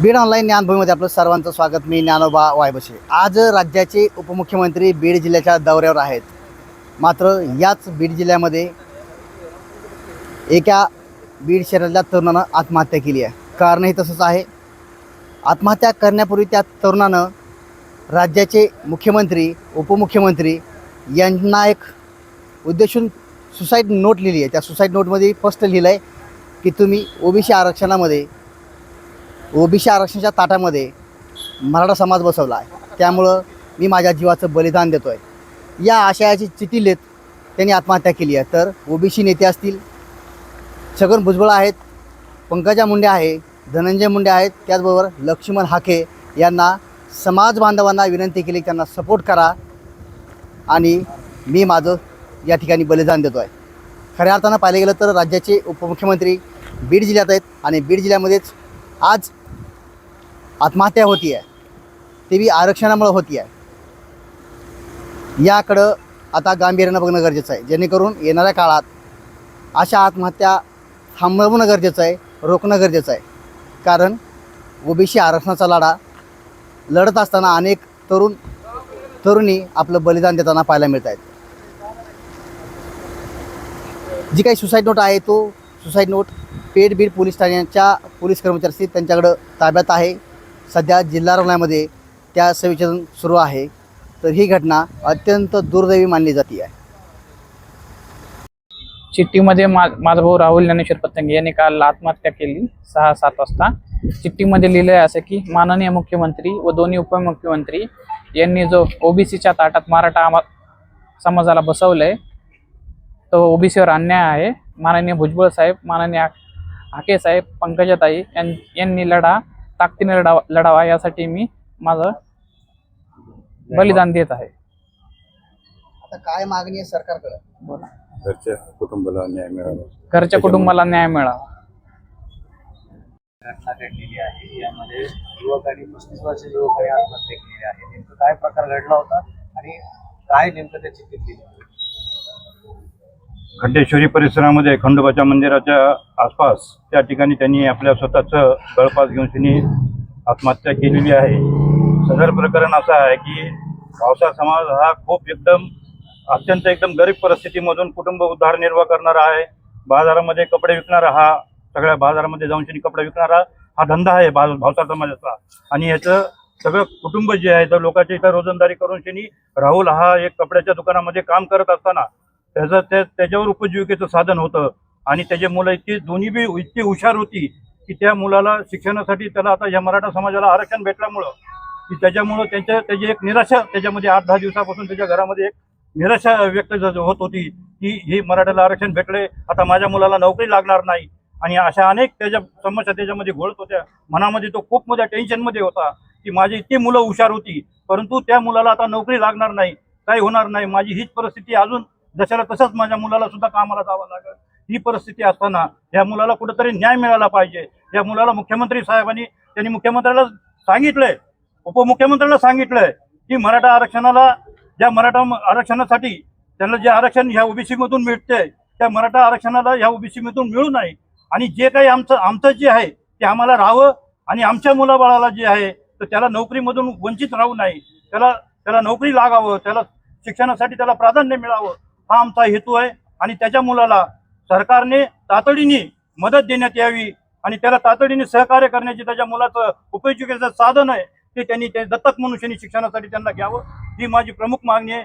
Beed online ज्ञानभूमीमध्ये आपलं सर्वांचं स्वागत. मी ज्ञानोबा वायबशे. आज राज्याचे उपमुख्यमंत्री बीड जिल्ह्याच्या दौऱ्यावर आहेत. मात्र याच बीड जिल्ह्यामध्ये एका बीड शहरातल्या तरुणानं आत्महत्या केली आहे. कारणही तसंच आहे. आत्महत्या करण्यापूर्वी त्या तरुणानं राज्याचे मुख्यमंत्री उपमुख्यमंत्री यांना एक उद्देशून सुसाईड नोट लिहिली आहे. त्या सुसाईड नोटमध्ये स्पष्ट लिहिलं आहे की तुम्ही ओबीसी आरक्षणामध्ये ओबीसी आरक्षणाच्या ताटामध्ये मराठा समाज बसवला आहे. त्यामुळं मी माझ्या जीवाचं बलिदान देतो आहे या आशयाची चिठी लेत त्यांनी आत्महत्या केली आहे. तर ओबीसी नेते असतील छगन भुजबळ आहेत पंकजा मुंडे आहे धनंजय मुंडे आहेत त्याचबरोबर लक्ष्मण हाके यांना समाज बांधवांना विनंती केली त्यांना सपोर्ट करा आणि मी माझं या ठिकाणी बलिदान देतो आहे खऱ्या अर्थानं पाहिलं गेलं तर राज्याचे उपमुख्यमंत्री बीड जिल्ह्यात आहेत आणि बीड जिल्ह्यामध्येच आज आत्महत्या होती आहे ते बी आरक्षणामुळे होती आहे याकडं आता गांभीर्यानं बघणं गरजेचं आहे. जेणेकरून येणाऱ्या काळात अशा आत्महत्या थांबवणं गरजेचं आहे रोखणं गरजेचं आहे. कारण ओबीसी आरक्षणाचा लढा लढत असताना अनेक तरुण तरुणी आपलं बलिदान देताना पाहायला मिळत आहेत जी काही सुसाईड नोट आहे तो suicide note Peth Beed police ठाण्याच्या पोलीस कर्मचारी त्यांच्याकडं ताब्यात आहे. सध्या जिल्हा रुग्णालयामध्ये त्या संविचलन सुरू आहे. तर ही घटना अत्यंत दुर्दैवी मानली जाते आहे चिठ्ठीमध्ये मा माझा भाऊ राहुल ज्ञानेश्वर पतंगे यांनी काल आत्महत्या केली सहा सात वाजता. चिठ्ठीमध्ये लिहिलं आहे असं की माननीय मुख्यमंत्री व दोन्ही उपमुख्यमंत्री यांनी जो ओबीसीच्या ताटात मराठा समाजाला समाजाला बसवलंय तो ओबीसीवर अन्याय आहे. माननीय भुजबळ साहेब माननीय हाके साहेब पंकजाताई यांनी लढा ताकदीने लढावा लढावा यासाठी मी माझं बलिदान देत आहे. आता काय मागणी आहे सरकारकडं? बोला. घरच्या कुटुंबाला न्याय मिळावा. घरच्या कुटुंबाला न्याय मिळावा. घटना घडलेली आहे. यामध्ये युवक आणि पस्तीस वर्षाचे युवकांनी आत्महत्या केलेली आहे. नेमकं काय प्रकार घडला होता आणि काय नेमकं त्या चिठ्ठीत लिहिलं होतं? खड्डेश्वरी परिसरामध्ये खंडोबाच्या मंदिराच्या आसपास त्या ठिकाणी त्यांनी आपल्या स्वतःचं गळपास घेऊन त्यांनी आत्महत्या केलेली आहे. सदर प्रकरण असं आहे की भावसा समाज हा खूप एकदम अत्यंत एकदम गरीब परिस्थितीमधून कुटुंब उद्धारनिर्वाह करणारा आहे. बाजारामध्ये कपडे विकणारा हा सगळ्या बाजारामध्ये जाऊन त्यांनी कपडे विकणारा हा धंदा आहे भा भावसा समाजाचा. आणि याचं सगळं कुटुंब जे आहे तर लोकांच्या इथं रोजंदारी करून त्यांनी राहुल हा एक कपड्याच्या दुकानामध्ये काम करत असताना त्याचं त्या त्याच्यावर उपजीविकेचं साधन होतं. आणि त्याचे मुलं इतकी दोन्ही बी इतकी हुशार होती की त्या मुलाला शिक्षणासाठी त्याला आता या मराठा समाजाला आरक्षण भेटल्यामुळं की त्याच्यामुळं त्यांच्या त्याची एक निराशा त्याच्यामध्ये आठ दहा दिवसापासून त्याच्या घरामध्ये एक निराशा व्यक्त होत होती की हे मराठ्याला आरक्षण भेटले आता माझ्या मुलाला नोकरी लागणार नाही. आणि अशा अनेक त्याच्या समस्या त्याच्यामध्ये घोळत होत्या. मनामध्ये तो खूप मोठ्या टेन्शनमध्ये होता की माझी इतकी मुलं हुशार होती परंतु त्या मुलाला आता नोकरी लागणार नाही काही होणार नाही माझी हीच परिस्थिती अजून जशाला तसंच माझ्या मुलाला सुद्धा कामाला जावं लागेल. ही परिस्थिती असताना या मुलाला कुठेतरी न्याय मिळाला पाहिजे. या मुलाला मुख्यमंत्री साहेबांनी त्यांनी मुख्यमंत्र्याला सांगितलंय उपमुख्यमंत्र्याला सांगितलंय की मराठा आरक्षणाला ज्या मराठा आरक्षणासाठी त्यांना जे आरक्षण ह्या ओबीसी मधून मिळते त्या मराठा आरक्षणाला ह्या ओबीसी मधून मिळू नये आणि जे काही आमचं आमचं जे आहे ते आम्हाला राहावं आणि आमच्या मुलाबाळाला जे आहे तर त्याला नोकरीमधून वंचित राहू नाही. त्याला त्याला नोकरी लागावं त्याला शिक्षणासाठी त्याला प्राधान्य मिळावं. हा आमचा हेतू आहे आणि त्याच्या मुलाला सरकारने तातडीने मदत देण्यात यावी आणि त्याला तातडीने सहकार्य करण्याची त्याच्या मुलाचं उपयुक्तेचं साधन आहे ते त्यांनी ते दत्तक मनुष्यानी शिक्षणासाठी त्यांना घ्यावं. ही माझी प्रमुख मागणी आहे.